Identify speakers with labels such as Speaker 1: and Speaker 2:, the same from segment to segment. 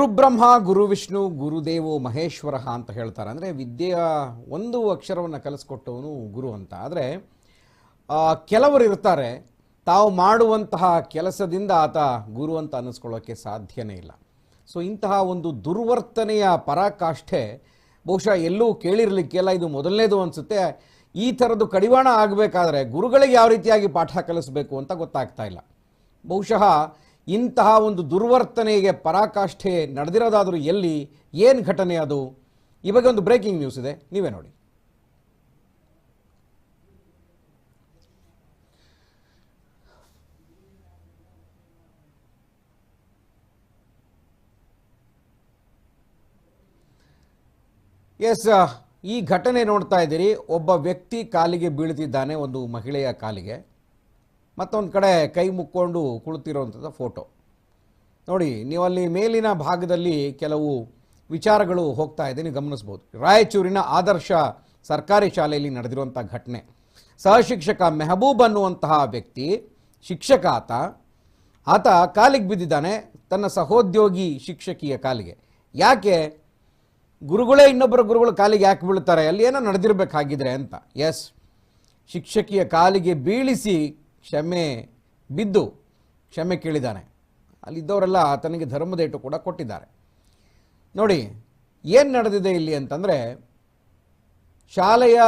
Speaker 1: ಗುರುಬ್ರಹ್ಮ, ಗುರು ವಿಷ್ಣು ಗುರುದೇವೋ ಮಹೇಶ್ವರ ಅಂತ ಹೇಳ್ತಾರೆ. ಅಂದರೆ ವಿದ್ಯೆಯ ಒಂದು ಅಕ್ಷರವನ್ನು ಕಲಿಸ್ಕೊಟ್ಟವನು ಗುರು ಅಂತ. ಆದರೆ ಕೆಲವರು ಇರ್ತಾರೆ, ತಾವು ಮಾಡುವಂತಹ ಕೆಲಸದಿಂದ ಆತ ಗುರು ಅಂತ ಅನ್ನಿಸ್ಕೊಳ್ಳೋಕ್ಕೆ ಸಾಧ್ಯನೇ ಇಲ್ಲ. ಸೊ ಇಂತಹ ಒಂದು ದುರ್ವರ್ತನೆಯ ಪರಾಕಾಷ್ಠೆ ಬಹುಶಃ ಎಲ್ಲೂ ಕೇಳಿರಲಿಕ್ಕೆಲ್ಲ. ಇದು ಮೊದಲನೇದು ಅನಿಸುತ್ತೆ. ಈ ಥರದ್ದು ಕಡಿವಾಣ ಆಗಬೇಕಾದ್ರೆ ಗುರುಗಳಿಗೆ ಯಾವ ರೀತಿಯಾಗಿ ಪಾಠ ಕಲಿಸಬೇಕು ಅಂತ ಗೊತ್ತಾಗ್ತಾ ಇಲ್ಲ. ಬಹುಶಃ ಇಂತಹ ಒಂದು ದುರ್ವರ್ತನೆಗೆ ಪರಾಕಾಷ್ಠೆ ನಡೆದಿರೋದಾದರೂ ಎಲ್ಲಿ, ಏನು ಘಟನೆ ಅದು? ಈ ಒಂದು ಬ್ರೇಕಿಂಗ್ ನ್ಯೂಸ್ ಇದೆ. ನೀವೇ ನೋಡಿ. ಎಸ್, ಈ ಘಟನೆ ನೋಡ್ತಾ ಇದ್ದೀರಿ. ಒಬ್ಬ ವ್ಯಕ್ತಿ ಕಾಲಿಗೆ ಬೀಳ್ತಿದ್ದಾನೆ, ಒಂದು ಮಹಿಳೆಯ ಕಾಲಿಗೆ. ಮತ್ತೊಂದು ಕಡೆ ಕೈ ಮುಕ್ಕೊಂಡು ಕುಳಿತಿರುವಂಥದ್ದು ಫೋಟೋ. ನೋಡಿ ನೀವು ಅಲ್ಲಿ ಮೇಲಿನ ಭಾಗದಲ್ಲಿ ಕೆಲವು ವಿಚಾರಗಳು ಹೋಗ್ತಾ ಇದೆ, ನೀವು ಗಮನಿಸ್ಬೋದು. ರಾಯಚೂರಿನ ಆದರ್ಶ ಸರ್ಕಾರಿ ಶಾಲೆಯಲ್ಲಿ ನಡೆದಿರುವಂಥ ಘಟನೆ. ಸಹಶಿಕ್ಷಕ ಮೆಹಬೂಬ್ ಅನ್ನುವಂತಹ ವ್ಯಕ್ತಿ, ಶಿಕ್ಷಕ ಆತ ಆತ ಕಾಲಿಗೆ ಬಿದ್ದಿದ್ದಾನೆ, ತನ್ನ ಸಹೋದ್ಯೋಗಿ ಶಿಕ್ಷಕಿಯ ಕಾಲಿಗೆ. ಯಾಕೆ? ಗುರುಗಳೇ ಇನ್ನೊಬ್ಬರ ಗುರುಗಳು ಕಾಲಿಗೆ ಯಾಕೆ ಬೀಳ್ತಾರೆ ಅಲ್ಲಿ ಏನೋ ನಡೆದಿರಬೇಕಾಗಿದ್ರೆ ಅಂತ. ಎಸ್ ಶಿಕ್ಷಕಿಯ ಕಾಲಿಗೆ ಬೀಳಿಸಿ ಕ್ಷಮೆ ಬಿದ್ದು ಕ್ಷಮೆ ಕೇಳಿದ್ದಾನೆ. ಅಲ್ಲಿದ್ದವರೆಲ್ಲ ಆತನಿಗೆ ಧರ್ಮದೇಟು ಕೂಡ ಕೊಟ್ಟಿದ್ದಾರೆ. ನೋಡಿ, ಏನು ನಡೆದಿದೆ ಇಲ್ಲಿ ಅಂತಂದರೆ, ಶಾಲೆಯ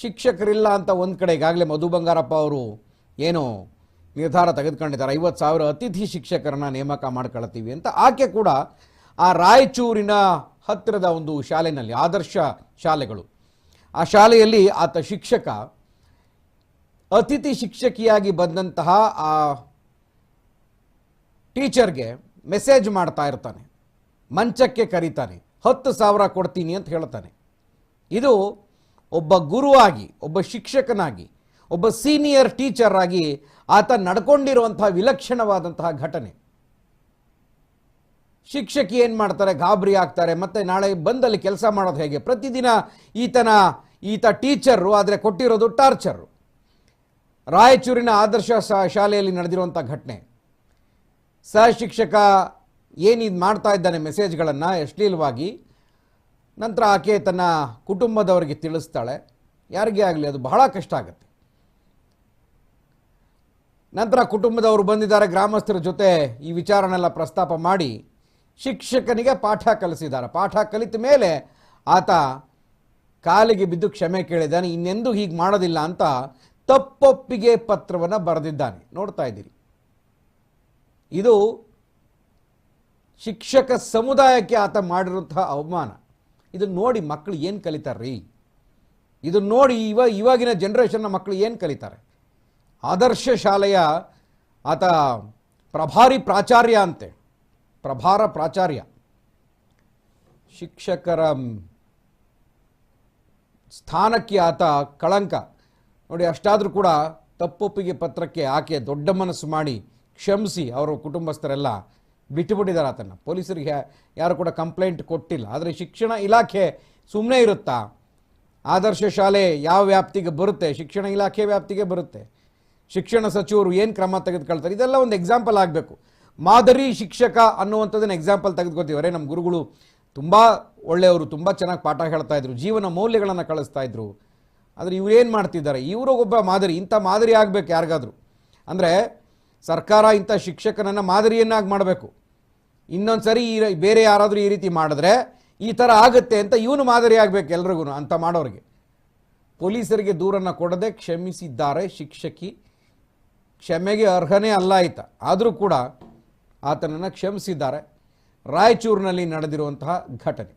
Speaker 1: ಶಿಕ್ಷಕರಿಲ್ಲ ಅಂತ ಒಂದು ಕಡೆ ಈಗಾಗಲೇ ಮಧು ಬಂಗಾರಪ್ಪ ಅವರು ಏನು ನಿರ್ಧಾರ ತೆಗೆದುಕೊಂಡಿದ್ದಾರೆ. ಐವತ್ತು ಸಾವಿರ ಅತಿಥಿ ಶಿಕ್ಷಕರನ್ನ ನೇಮಕ ಮಾಡ್ಕೊಳ್ತೀವಿ ಅಂತ. ಆಕೆ ಕೂಡ ಆ ರಾಯಚೂರಿನ ಹತ್ತಿರದ ಒಂದು ಶಾಲೆಯಲ್ಲಿ ಆದರ್ಶ ಶಾಲೆಗಳು. ಆ ಶಾಲೆಯಲ್ಲಿ ಆತ ಶಿಕ್ಷಕ ಅತಿಥಿ ಶಿಕ್ಷಕಿಯಾಗಿ ಬಂದಂತಹ ಆ ಟೀಚರ್ಗೆ ಮೆಸೇಜ್ ಮಾಡ್ತಾ ಇರ್ತಾನೆ. ಮಂಚಕ್ಕೆ ಕರೀತಾನೆ. ಹತ್ತು ಸಾವಿರ ಕೊಡ್ತೀನಿ ಅಂತ ಹೇಳ್ತಾನೆ. ಇದು ಒಬ್ಬ ಗುರುವಾಗಿ, ಒಬ್ಬ ಶಿಕ್ಷಕನಾಗಿ, ಒಬ್ಬ ಸೀನಿಯರ್ ಟೀಚರ್ ಆಗಿ ಆತ ನಡ್ಕೊಂಡಿರುವಂತಹ ವಿಲಕ್ಷಣವಾದಂತಹ ಘಟನೆ. ಶಿಕ್ಷಕಿ ಏನು ಮಾಡ್ತಾರೆ? ಗಾಬರಿ ಆಗ್ತಾರೆ. ಮತ್ತೆ ನಾಳೆ ಬಂದಲ್ಲಿ ಕೆಲಸ ಮಾಡೋದು ಹೇಗೆ? ಪ್ರತಿದಿನ ಈತನ, ಈತ ಟೀಚರು, ಆದರೆ ಕೊಟ್ಟಿರೋದು ಟಾರ್ಚರು. ರಾಯಚೂರಿನ ಆದರ್ಶ ಶಾಲೆಯಲ್ಲಿ ನಡೆದಿರುವಂಥ ಘಟನೆ. ಸಹ ಶಿಕ್ಷಕ ಏನಿದು ಮಾಡ್ತಾ ಇದ್ದಾನೆ ಮೆಸೇಜ್ಗಳನ್ನು ಅಶ್ಲೀಲವಾಗಿ. ನಂತರ ಆಕೆ ತನ್ನ ಕುಟುಂಬದವರಿಗೆ ತಿಳಿಸ್ತಾಳೆ. ಯಾರಿಗೇ ಆಗಲಿ ಅದು ಬಹಳ ಕಷ್ಟ ಆಗುತ್ತೆ. ನಂತರ ಕುಟುಂಬದವರು ಬಂದಿದ್ದಾರೆ, ಗ್ರಾಮಸ್ಥರ ಜೊತೆ ಈ ವಿಚಾರನೆಲ್ಲ ಪ್ರಸ್ತಾಪ ಮಾಡಿ ಶಿಕ್ಷಕನಿಗೆ ಪಾಠ ಕಲಿಸಿದ್ದಾರೆ. ಪಾಠ ಕಲಿತ ಮೇಲೆ ಆತ ಕಾಲಿಗೆ ಬಿದ್ದು ಕ್ಷಮೆ ಕೇಳಿದ್ದಾನೆ. ಇನ್ನೆಂದೂ ಹೀಗೆ ಮಾಡೋದಿಲ್ಲ ಅಂತ ತಪ್ಪೊಪ್ಪಿಗೆ ಪತ್ರವನ್ನು ಬರೆದಿದ್ದಾನೆ. ನೋಡ್ತಾ ಇದ್ದೀರಿ. ಇದು ಶಿಕ್ಷಕ ಸಮುದಾಯಕ್ಕೆ ಆತ ಮಾಡಿರುವಂತಹ ಅವಮಾನ. ಇದನ್ನು ನೋಡಿ ಮಕ್ಕಳು ಏನು ಕಲಿತಾರ್ರಿ? ಇದನ್ನು ನೋಡಿ ಇವ ಇವಾಗಿನ ಜನ್ರೇಷನ್ನ ಮಕ್ಕಳು ಏನು ಕಲಿತಾರೆ? ಆದರ್ಶ ಶಾಲೆಯ ಆತ ಪ್ರಭಾರಿ ಪ್ರಾಚಾರ್ಯ ಅಂತೆ. ಪ್ರಭಾರ ಪ್ರಾಚಾರ್ಯ. ಶಿಕ್ಷಕರ ಸ್ಥಾನಕ್ಕೆ ಆತ ಕಳಂಕ. ನೋಡಿ, ಅಷ್ಟಾದರೂ ಕೂಡ ತಪ್ಪೊಪ್ಪಿಗೆ ಪತ್ರಕ್ಕೆ ಆಕೆ ದೊಡ್ಡ ಮನಸ್ಸು ಮಾಡಿ ಕ್ಷಮಿಸಿ, ಅವರ ಕುಟುಂಬಸ್ಥರೆಲ್ಲ ಬಿಟ್ಟುಬಿಟ್ಟಿದ್ದಾರೆ ಆತನ್ನು. ಪೊಲೀಸರಿಗೆ ಯಾರು ಕೂಡ ಕಂಪ್ಲೇಂಟ್ ಕೊಟ್ಟಿಲ್ಲ. ಆದರೆ ಶಿಕ್ಷಣ ಇಲಾಖೆ ಸುಮ್ಮನೆ ಇರುತ್ತಾ? ಆದರ್ಶ ಶಾಲೆ ಯಾವ ವ್ಯಾಪ್ತಿಗೆ ಬರುತ್ತೆ? ಶಿಕ್ಷಣ ಇಲಾಖೆ ವ್ಯಾಪ್ತಿಗೆ ಬರುತ್ತೆ. ಶಿಕ್ಷಣ ಸಚಿವರು ಏನು ಕ್ರಮ ತೆಗೆದುಕೊಳ್ತಾರೆ? ಇದೆಲ್ಲ ಒಂದು ಎಕ್ಸಾಂಪಲ್ ಆಗಬೇಕು. ಮಾದರಿ ಶಿಕ್ಷಕ ಅನ್ನುವಂಥದ್ದನ್ನು ಎಕ್ಸಾಂಪಲ್ ತೆಗೆದುಕೊತೀವಿ ಅರೇ ನಮ್ಮ ಗುರುಗಳು ತುಂಬ ಒಳ್ಳೆಯವರು, ತುಂಬ ಚೆನ್ನಾಗಿ ಪಾಠ ಹೇಳ್ತಾ ಇದ್ರು, ಜೀವನ ಮೌಲ್ಯಗಳನ್ನು ಕಳಿಸ್ತಾ ಇದ್ರು. ಆದರೆ ಇವ್ರು ಏನು ಮಾಡ್ತಿದ್ದಾರೆ? ಇವರು ಒಬ್ಬ ಮಾದರಿ. ಇಂಥ ಮಾದರಿ ಆಗಬೇಕು ಯಾರಿಗಾದರೂ. ಅಂದರೆ ಸರ್ಕಾರ ಇಂಥ ಶಿಕ್ಷಕನನ್ನು ಮಾದರಿಯನ್ನಾಗಿ ಮಾಡಬೇಕು. ಇನ್ನೊಂದು ಸರಿ ಈ ಬೇರೆ ಯಾರಾದರೂ ಈ ರೀತಿ ಮಾಡಿದ್ರೆ ಈ ಥರ ಆಗುತ್ತೆ ಅಂತ ಇವನು ಮಾದರಿ ಆಗಬೇಕು ಎಲ್ರಿಗೂ ಅಂತ ಮಾಡೋರಿಗೆ. ಪೊಲೀಸರಿಗೆ ದೂರನ್ನು ಕೊಡದೆ ಕ್ಷಮಿಸಿದ್ದಾರೆ ಶಿಕ್ಷಕಿ. ಕ್ಷಮೆಗೆ ಅರ್ಹನೇ ಅಲ್ಲ ಆಯ್ತ ಆದರೂ ಕೂಡ ಆತನನ್ನು ಕ್ಷಮಿಸಿದ್ದಾರೆ. ರಾಯಚೂರಿನಲ್ಲಿ ನಡೆದಿರುವಂತಹ ಘಟನೆ.